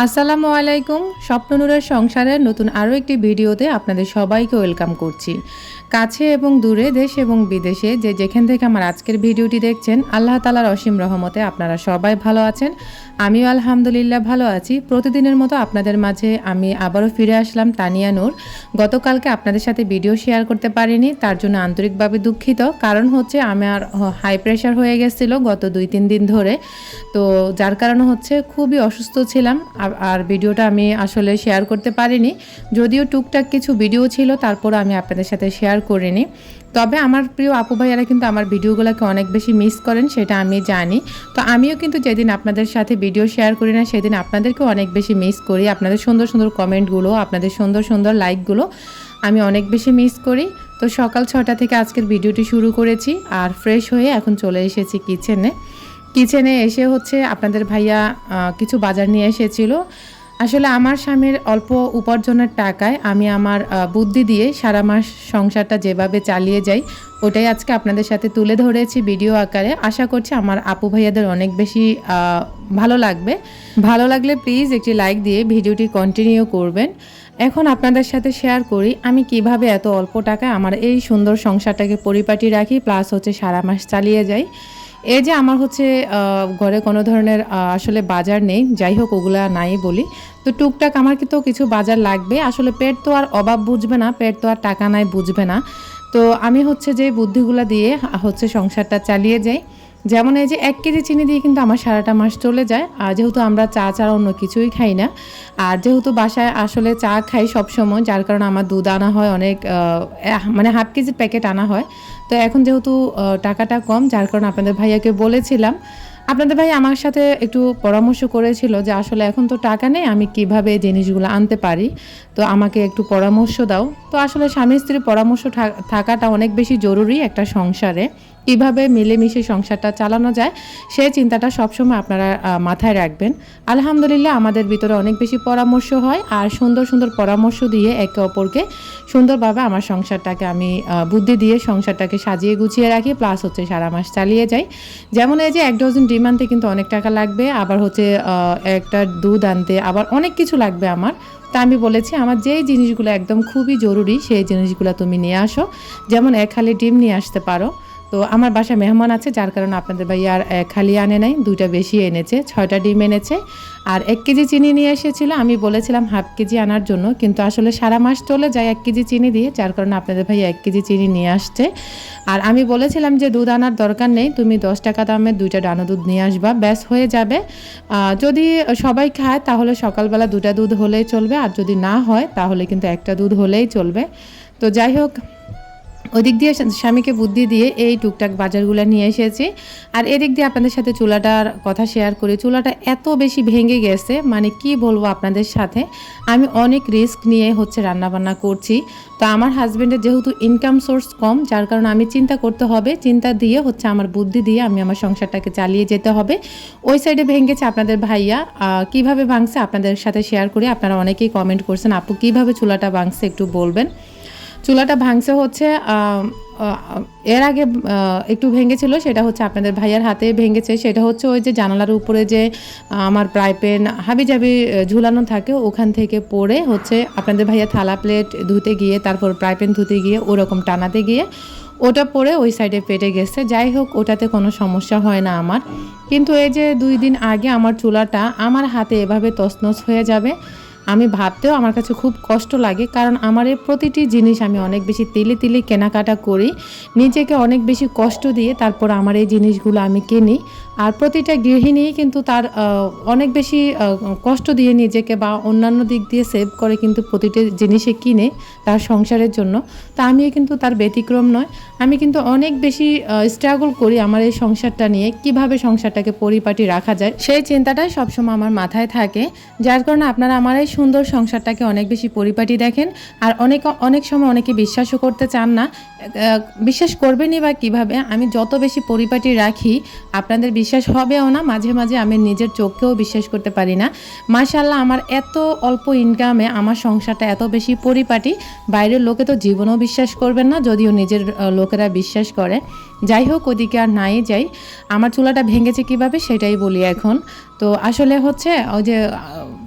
আসসালামু আলাইকুম, স্বপ্ননুরের সংসারের নতুন আরও একটি ভিডিওতে আপনাদের সবাইকে ওয়েলকাম করছি। কাছে এবং দূরে দেশ এবং বিদেশে যে যেখান থেকে আমার আজকের ভিডিওটি দেখছেন, আল্লাহ তালার অসীম রহমতে আপনারা সবাই ভালো আছেন। আমিও আলহামদুলিল্লাহ ভালো আছি। প্রতিদিনের মতো আপনাদের মাঝে আমি আবারও ফিরে আসলাম তানিয়া নূর। গতকালকে আপনাদের সাথে ভিডিও শেয়ার করতে পারিনি, তার জন্য আন্তরিকভাবে দুঃখিত। কারণ হচ্ছে আমার হাই প্রেশার হয়ে গেছিল গত দুই তিন দিন ধরে। তো যার কারণে হচ্ছে খুবই অসুস্থ ছিলাম। আর- ভিডিওটা আমি আসলে শেয়ার করতে পারিনি। যদিও টুকটাক কিছু ভিডিও ছিল তারপর আমি আপনাদের সাথে শেয়ার করিনি। তবে আমার প্রিয় আপু ভাইয়ারা কিন্তু আমার ভিডিওগুলোকে অনেক বেশি মিস করেন, সেটা আমি জানি। তো আমিও কিন্তু যেদিন আপনাদের সাথে ভিডিও শেয়ার করি না, সেদিন আপনাদেরকেও অনেক বেশি মিস করি। আপনাদের সুন্দর সুন্দর কমেন্টগুলো আপনাদের সুন্দর সুন্দর লাইকগুলো আমি অনেক বেশি মিস করি। তো সকাল ছটা থেকে আজকের ভিডিওটি শুরু করেছি, আর ফ্রেশ হয়ে এখন চলে এসেছি কিচেনে কিচেনে এসে হচ্ছে আপনাদের ভাইয়া কিছু বাজার নিয়ে এসেছিল। আসলে আমার স্বামীর অল্প উপার্জনের টাকায় আমি আমার বুদ্ধি দিয়ে সারা মাস সংসারটা যেভাবে চালিয়ে যাই, ওটাই আজকে আপনাদের সাথে তুলে ধরেছি ভিডিও আকারে। আশা করছি আমার আপু ভাইয়াদের অনেক বেশি ভালো লাগবে। ভালো লাগলে প্লিজ একটি লাইক দিয়ে ভিডিওটি কন্টিনিউ করবেন। এখন আপনাদের সাথে শেয়ার করি, আমি কীভাবে এত অল্প টাকায় আমার এই সুন্দর সংসারটাকে পরিপাটি রাখি প্লাস হচ্ছে সারা মাস চালিয়ে যাই। এই যে আমার হচ্ছে ঘরে কোনো ধরনের আসলে বাজার নেই, যাই হোক ওগুলা নাই বলি। তো টুকটাক আমার কিন্তু কিছু বাজার লাগবে। আসলে পেট তো আর অভাব বুঝবে না, পেট তো আর টাকা নাই বুঝবে না। তো আমি হচ্ছে যে বুদ্ধিগুলা দিয়ে হচ্ছে সংসারটা চালিয়ে যাই। যেমন এই যে এক কেজি চিনি দিয়ে কিন্তু আমার সারাটা মাস চলে যায়। আর যেহেতু আমরা চা ছাড়া অন্য কিছুই খাই না, আর যেহেতু বাসায় আসলে চা খাই সবসময়, যার কারণে আমার দুধ আনা হয় অনেক মানে হাফ কেজির প্যাকেট আনা হয়। তো এখন যেহেতু টাকাটা কম, যার কারণে আপনাদের ভাইয়াকে বলেছিলাম। আপনাদের ভাই আমার সাথে একটু পরামর্শ করেছিল যে আসলে এখন তো টাকা নেই, আমি কীভাবে জিনিসগুলো আনতে পারি? তো আমাকে একটু পরামর্শ দাও। তো আসলে স্বামী স্ত্রীর পরামর্শ থাকাটা অনেক বেশি জরুরি একটা সংসারে। কীভাবে মিলেমিশে সংসারটা চালানো যায়, সেই চিন্তাটা সবসময় আপনারা মাথায় রাখবেন। আলহামদুলিল্লাহ আমাদের ভিতরে অনেক বেশি পরামর্শ হয় আর সুন্দর সুন্দর পরামর্শ দিয়ে একে অপরকে সুন্দরভাবে আমার সংসারটাকে আমি বুদ্ধি দিয়ে সংসারটাকে সাজিয়ে গুছিয়ে রাখি প্লাস হচ্ছে সারা মাস চালিয়ে যাই। যেমন এই যে এক ডজন ডিম আনতে কিন্তু অনেক টাকা লাগবে, আবার হচ্ছে একটা দুধ আনতে আবার অনেক কিছু লাগবে আমার। তা আমি বলেছি, আমার যেই জিনিসগুলো একদম খুবই জরুরি, সেই জিনিসগুলো তুমি নিয়ে আসো। যেমন এক খালি ডিম নিয়ে আসতে পারো। তো আমার বাসায় মেহমান আছে, যার কারণে আপনাদের ভাই আর খালি আনে নাই, দুইটা বেশি এনেছে, ছয়টা ডিম এনেছে। আর এক কেজি চিনি নিয়ে এসেছিল, আমি বলেছিলাম হাফ কেজি আনার জন্য, কিন্তু আসলে সারা মাস চলে যায় এক কেজি চিনি দিয়ে, যার কারণে আপনাদের ভাই এক কেজি চিনি নিয়ে আসছে। আর আমি বলেছিলাম যে দুধ আনার দরকার নেই, তুমি দশ টাকা দামের দুইটা ডানো দুধ নিয়ে আসবা, ব্যাস হয়ে যাবে। যদি সবাই খায়, তাহলে সকালবেলা দুটা দুধ হলেই চলবে, আর যদি না হয়, তাহলে কিন্তু একটা দুধ হলেই চলবে। তো যাই হোক ওদিক দিয়ে স্বামীকে বুদ্ধি দিয়ে এই টুকটাক বাজারগুলো নিয়ে এসেছি। আর এদিক দিয়ে আপনাদের সাথে চুলাটার কথা শেয়ার করি। চুলাটা এত বেশি ভেঙে গেছে মানে কি বলব আপনাদের সাথে? আমি অনেক রিস্ক নিয়ে হচ্ছে রান্নাবান্না করছি। তো আমার হাজব্যান্ডের যেহেতু ইনকাম সোর্স কম, যার কারণে আমি চিন্তা করতে হবে, চিন্তা দিয়ে হচ্ছে আমার বুদ্ধি দিয়ে আমি আমার সংসারটাকে চালিয়ে যেতে হবে। ওই সাইডে ভেঙেছে আপনাদের ভাইয়া। কীভাবে ভাঙছে আপনাদের সাথে শেয়ার করি, আপনারা অনেকেই কমেন্ট করছেন, আপু কীভাবে চুলাটা ভাঙছে একটু বলবেন? চুলাটা ভাঙছে হচ্ছে এর আগে একটু ভেঙেছিল, সেটা হচ্ছে আপনাদের ভাইয়ার হাতে ভেঙেছে। সেটা হচ্ছে ওই যে জানালার উপরে যে আমার প্রায় পেন হাবি জাবি ঝুলানো থাকে, ওখান থেকে পড়ে হচ্ছে আপনাদের ভাইয়া থালা প্লেট ধুতে গিয়ে, তারপর প্রায় পেন ধুতে গিয়ে, ওরকম টানাতে গিয়ে, ওটা পরে ওই সাইডে পেটে গেছে। যাই হোক, ওটাতে কোনো সমস্যা হয় না আমার। কিন্তু এই যে দুই দিন আগে আমার চুলাটা আমার হাতে এভাবে তছনছ হয়ে যাবে আমি ভাবতেও আমার কাছে খুব কষ্ট লাগে, কারণ আমার এই প্রতিটি জিনিস আমি অনেক বেশি তিলে তিলে কেনাকাটা করি। নিজেকে অনেক বেশি কষ্ট দিয়ে তারপর আমার এই জিনিসগুলো আমি কিনি। আর প্রতিটা গৃহিণী কিন্তু তার অনেক বেশি কষ্ট দিয়ে নিজেকে বা অন্যান্য দিক দিয়ে সেভ করে কিন্তু প্রতিটা জিনিসে কিনে তার সংসারের জন্য। তা আমিও কিন্তু তার ব্যতিক্রম নয়। আমি কিন্তু অনেক বেশি স্ট্রাগল করি আমার এই সংসারটা নিয়ে, কীভাবে সংসারটাকে পরিপাটি রাখা যায়। সেই চিন্তাটাই সবসময় আমার মাথায় থাকে, যার কারণে আপনারা আমার এই সুন্দর সংসারটাকে অনেক বেশি পরিপাটি দেখেন। আর অনেক অনেক সময় অনেকে বিশ্বাসও করতে চান না বিশ্বাস করবেনই বা কীভাবে, আমি যত বেশি পরিপাটি রাখি, আপনাদের বিশ্বাস হবেও না, মাঝে মাঝে আমি নিজের চোখকেও বিশ্বাস করতে পারি না। মাশাল্লাহ আমার এত অল্প ইনকামে আমার সংসারটা এত বেশি পরিপাটি, বাইরের লোকে তো জীবনেও বিশ্বাস করবেন না, যদিও নিজের লোকেরা বিশ্বাস করে। যাই হোক, ওদিকে আর নাই যাই। আমার চুলাটা ভেঙেছে কীভাবে সেটাই বলি এখন। তো আসলে হচ্ছে, ওই যে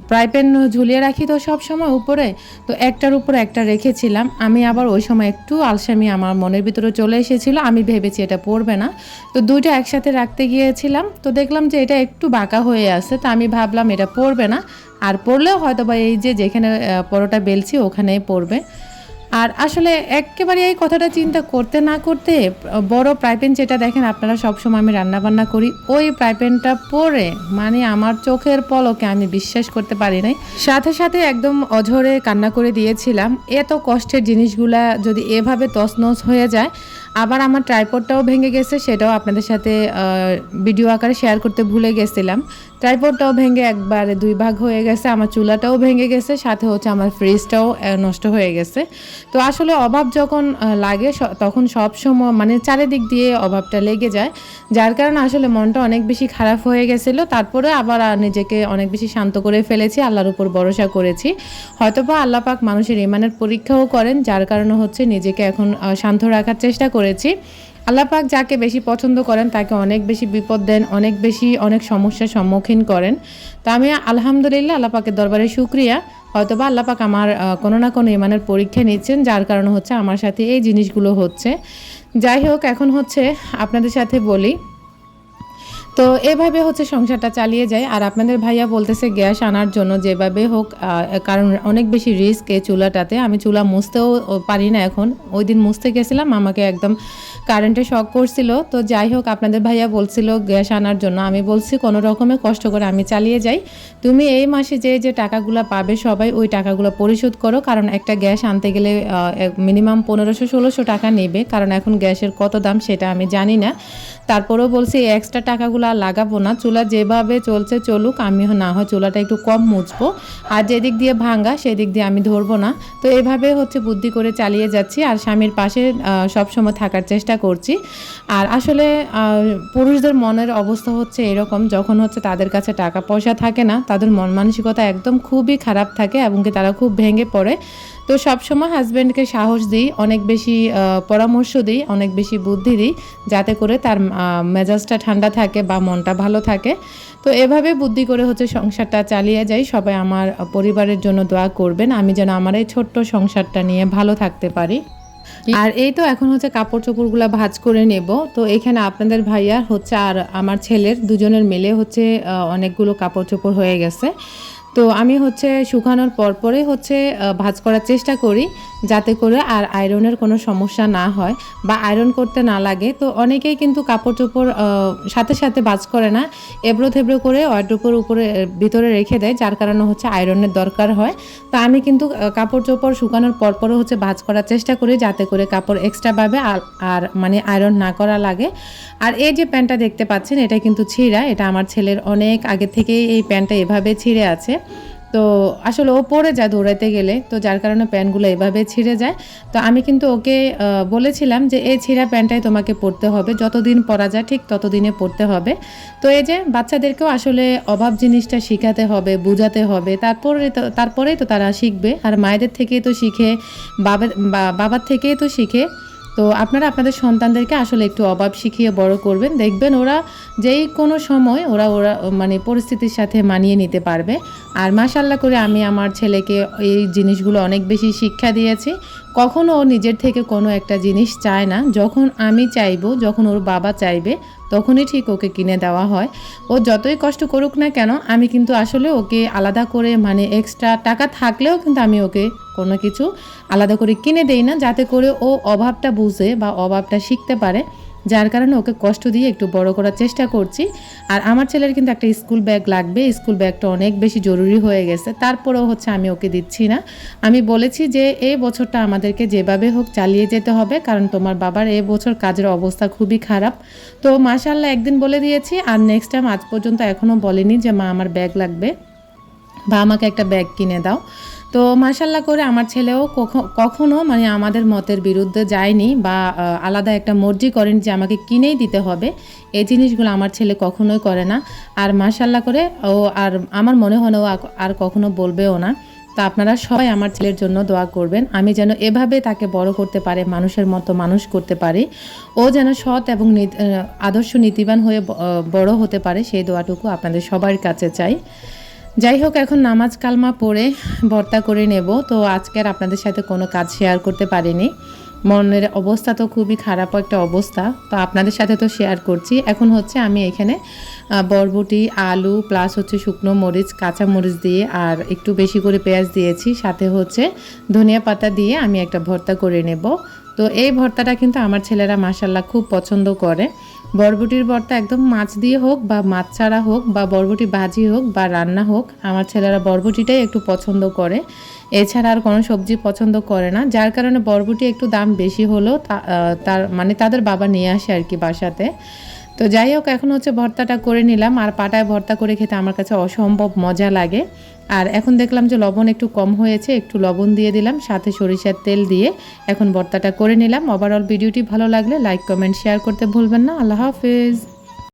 ফ্রাই প্যান ঝুলিয়ে রাখি তো সব সময় উপরে, তো একটার উপর একটা রেখেছিলাম। আমি আবার ওই সময় একটু আলসামি আমার মনের ভিতরে চলে এসেছিল, আমি ভেবেছি এটা পড়বে না। তো দুইটা একসাথে রাখতে গিয়েছিলাম, তো দেখলাম যে এটা একটু বাঁকা হয়ে আছে, তো আমি ভাবলাম এটা পড়বে না। আর পড়লেও হয়তো বা এই যে যেখানে পরোটা বেলছি ওখানেই পড়বে। আর আসলে একেবারে এই কথাটা চিন্তা করতে না করতে, বড় প্রাইপেন যেটা দেখেন আপনারা সবসময় আমি রান্না বান্না করি, ওই প্রাইপেনটা পরে মানে আমার চোখের পলকে আমি বিশ্বাস করতে পারি নাই। সাথে সাথে একদম অঝরে কান্না করে দিয়েছিলাম। এত কষ্টের জিনিসগুলা যদি এভাবে তছনছ হয়ে যায় আবার আমার ট্রাইপডটাও ভেঙে গেছে, সেটাও আপনাদের সাথে ভিডিও আকারে শেয়ার করতে ভুলে গেছিলাম। ট্রাইপডটাও ভেঙে একবারে দুই ভাগ হয়ে গেছে, আমার চুলাটাও ভেঙে গেছে, সাথে হচ্ছে আমার ফ্রিজটাও নষ্ট হয়ে গেছে। তো আসলে অভাব যখন লাগে তখন সব সময় মানে চারিদিক দিয়ে অভাবটা লেগে যায়। যার কারণে আসলে মনটা অনেক বেশি খারাপ হয়ে গেছিল, তারপরে আবার নিজেকে অনেক বেশি শান্ত করে ফেলেছি, আল্লাহর উপর ভরসা করেছি। হয়তোবা আল্লাহ পাক মানুষের ইমানের পরীক্ষাও করেন, যার কারণে হচ্ছে নিজেকে এখন শান্ত রাখার চেষ্টা করেছি। আল্লাপাক যাকে বেশি পছন্দ করেন তাকে অনেক বেশি বিপদ দেন, অনেক বেশি, অনেক সমস্যার সম্মুখীন করেন। তো আমি আলহামদুলিল্লাহ আল্লাপাকের দরবারে শুক্রিয়া। হয়তোবা আল্লাপাক আমার কোনো না কোনো ইমানের পরীক্ষা নিচ্ছেন, যার কারণে হচ্ছে আমার সাথে এই জিনিসগুলো হচ্ছে। যাই হোক, এখন হচ্ছে আপনাদের সাথে বলি তো এভাবে হচ্ছে সংসারটা চালিয়ে যায়। আর আপনাদের ভাইয়া বলতেছে গ্যাস আনার জন্য যেভাবে হোক কারণ অনেক বেশি রিস্ক এই চুলাটাতে। আমি চুলা মুছতেও পারি না এখন। ওই দিন মুছতে গেছিলাম, আমাকে একদম কারেন্টে শক করছিল। তো যাই হোক, আপনাদের ভাইয়া বলছিল গ্যাস আনার জন্য। আমি বলছি, কোনো রকমে কষ্ট করে আমি চালিয়ে যাই। তুমি এই মাসে যে যে টাকাগুলো পাবে সবাই ওই টাকাগুলো পরিশোধ করো। কারণ একটা গ্যাস আনতে গেলে মিনিমাম পনেরোশো, ষোলোশো টাকা নেবে। কারণ এখন গ্যাসের কত দাম সেটা আমি জানি না। তারপরেও বলছি এক্সট্রা টাকাগুলো আর লাগাবো না, চুলা যেভাবে চলছে চলুক আমি না, হয় চুলাটা একটু কম মুছবো। আর যেদিক দিয়ে ভাঙ্গা, সেদিক দিয়ে আমি ধরবো না। তো এভাবে হচ্ছে বুদ্ধি করে চালিয়ে যাচ্ছি, আর স্বামীর পাশে সবসময় থাকার চেষ্টা করছি। আর আসলে পুরুষদের মনের অবস্থা হচ্ছে এরকম, যখন হচ্ছে তাদের কাছে টাকা পয়সা থাকে না, তাদের মন মানসিকতা একদম খুবই খারাপ থাকে, এবং কি তারা খুব ভেঙে পড়ে। তো সবসময় হাজব্যান্ডকে সাহস দিই অনেক বেশি পরামর্শ দিই অনেক বেশি বুদ্ধি দিই যাতে করে তার মেজাজটা ঠান্ডা থাকে বা মনটা ভালো থাকে। তো এভাবে বুদ্ধি করে হচ্ছে সংসারটা চালিয়ে যাই। সবাই আমার পরিবারের জন্য দোয়া করবেন আমি যেন আমার এই ছোট্ট সংসারটা নিয়ে ভালো থাকতে পারি। আর এই তো এখন হচ্ছে কাপড় চোপড়গুলো ভাজ করে নেব। তো এখানে আপনাদের ভাইয়ার হচ্ছে আর আমার ছেলের দুজনের মেলে হচ্ছে অনেকগুলো কাপড় চোপড় হয়ে গেছে। তো আমি হচ্ছে শুকানোর পরপরে হচ্ছে ভাজ করার চেষ্টা করি যাতে করে আর আয়রনের কোনো সমস্যা না হয় বা আয়রন করতে না লাগে। তো অনেকেই কিন্তু কাপড় চোপড় সাথে সাথে ভাজ করে না, এবড়ো থেবড়ো করে ওয়ার্ড্রোপের উপরে ভিতরে রেখে দেয়, যার কারণে হচ্ছে আয়রনের দরকার হয়। তো আমি কিন্তু কাপড় চোপড় শুকানোর পরপরে হচ্ছে ভাজ করার চেষ্টা করি যাতে করে কাপড় এক্সট্রা পাবে আর আর মানে আয়রন না করা লাগে। আর এই যে প্যান্টটা দেখতে পাচ্ছেন, এটা কিন্তু ছিঁড়া, এটা আমার ছেলের অনেক আগে থেকেই এই প্যান্টটা এভাবে ছিঁড়ে আছে। তো আসলে ও পড়ে যায় দৌড়াতে গেলে, তো যার কারণে প্যান্টগুলো এভাবে ছিঁড়ে যায়। তো আমি কিন্তু ওকে বলেছিলাম যে এই ছিঁড়া প্যান্টটাই তোমাকে পরতে হবে, যতদিন পরা যায় ঠিক ততদিনে পরতে হবে। তো এই যে বাচ্চাদেরকেও আসলে অভাব জিনিসটা শেখাতে হবে, বোঝাতে হবে, তারপরে তারপরেই তো তারা শিখবে। আর মায়েদের থেকেই তো শিখে বাবা বা- বাবার থেকেই তো শিখে তো আপনারা আপনাদের সন্তানদেরকে আসলে একটু অভাব শিখিয়ে বড় করবেন। দেখবেন ওরা যেই কোনো সময় ওরা ওরা মানে পরিস্থিতির সাথে মানিয়ে নিতে পারবে। আর মাশাল্লাহ করে আমি আমার ছেলেকে এই জিনিসগুলো অনেক বেশি শিক্ষা দিয়েছি। কখনো ও নিজের থেকে কোনো একটা জিনিস চায় না। যখন আমি চাইব, যখন ওর বাবা চাইবে, তখনই ঠিক ওকে কিনে দেওয়া হয়। ও যতই কষ্ট করুক না কেন, আমি কিন্তু আসলে ওকে আলাদা করে মানে এক্সট্রা টাকা থাকলেও কিন্তু আমি ওকে কোনো কিছু আলাদা করে কিনে দেই না। যাতে করে ও অভাবটা বুঝে বা অভাবটা শিখতে পারে। যার কারণে ওকে কষ্ট দিয়ে একটু বড় করার চেষ্টা করছি। আর আমার ছেলের কিন্তু একটা স্কুল ব্যাগ লাগবে। স্কুল ব্যাগটা অনেক বেশি জরুরি হয়ে গেছে। তারপরেও হচ্ছে আমি ওকে দিচ্ছি না। আমি বলেছি যে এই বছরটা আমাদেরকে যেভাবে হোক চালিয়ে যেতে হবে। কারণ তোমার বাবার এ বছর কাজের অবস্থা খুবই খারাপ। তো মাশাল্লাহ একদিন বলে দিয়েছি। আর নেক্সট টাইম আজ পর্যন্ত এখনও বলেনি যে, মা, আমার ব্যাগ লাগবে বা আমাকে একটা ব্যাগ কিনে দাও। তো মাশাল্লাহ করে আমার ছেলেও কখ- কখনো মানে আমাদের মতের বিরুদ্ধে যায়নি বা আলাদা একটা মর্জি করেন যে আমাকে কিনেই দিতে হবে। এই জিনিসগুলো আমার ছেলে কখনোই করে না। আর মাশাল্লাহ করে ও আর আমার মনে হয় না ও আর- কখনো বলবেও না। তা আপনারা সবাই আমার ছেলের জন্য দোয়া করবেন। আমি যেন এভাবে তাকে বড় করতে পারে, মানুষের মতো মানুষ করতে পারি। ও যেন সৎ এবং আদর্শ নীতিবান হয়ে বড় হতে পারে, সেই দোয়াটুকু আপনাদের সবার কাছে চাই। যাই হোক, এখন নামাজ কালমা পড়ে ভর্তা করে নেব। তো আজকে আর আপনাদের সাথে কোনো কাজ শেয়ার করতে পারিনি। মনের অবস্থা তো খুবই খারাপ একটা অবস্থা। তো আপনাদের সাথে তো শেয়ার করছি। এখন হচ্ছে আমি এখানে বরবটি, আলু প্লাস হচ্ছে শুকনো মরিচ, কাঁচা মরিচ দিয়ে আর একটু বেশি করে পেঁয়াজ দিয়েছি। সাথে হচ্ছে ধনিয়া পাতা দিয়ে আমি একটা ভর্তা করে নেব। তো এই ভর্তাটা কিন্তু আমার ছেলেরা মাসাল্লাহ খুব পছন্দ করে। বরবটির ভর্তা একদম মাছ দিয়ে হোক বা মাছ ছাড়া হোক বা বরবটি ভাজি হোক বা রান্না হোক, আমার ছেলেরা বরবটিটাই একটু পছন্দ করে। এছাড়া আর কোনো সবজি পছন্দ করে না। যার কারণে বরবটি একটু দাম বেশি হলো তার মানে তাদের বাবা নিয়ে আসে আর কি বাসাতে। তো যাই হোক, এখন হচ্ছে ভর্তাটা করে নিলাম। আর পাটায় ভর্তা করে খেতে আমার কাছে অসম্ভব মজা লাগে। আর এখন দেখলাম যে লবণ একটু কম হয়েছে, একটু লবণ দিয়ে দিলাম, সাথে সরিষার তেল দিয়ে এখন ভর্তাটা করে নিলাম। ওভারঅল ভিডিওটি ভালো লাগলে লাইক কমেন্ট শেয়ার করতে ভুলবেন না। আল্লাহ হাফেজ।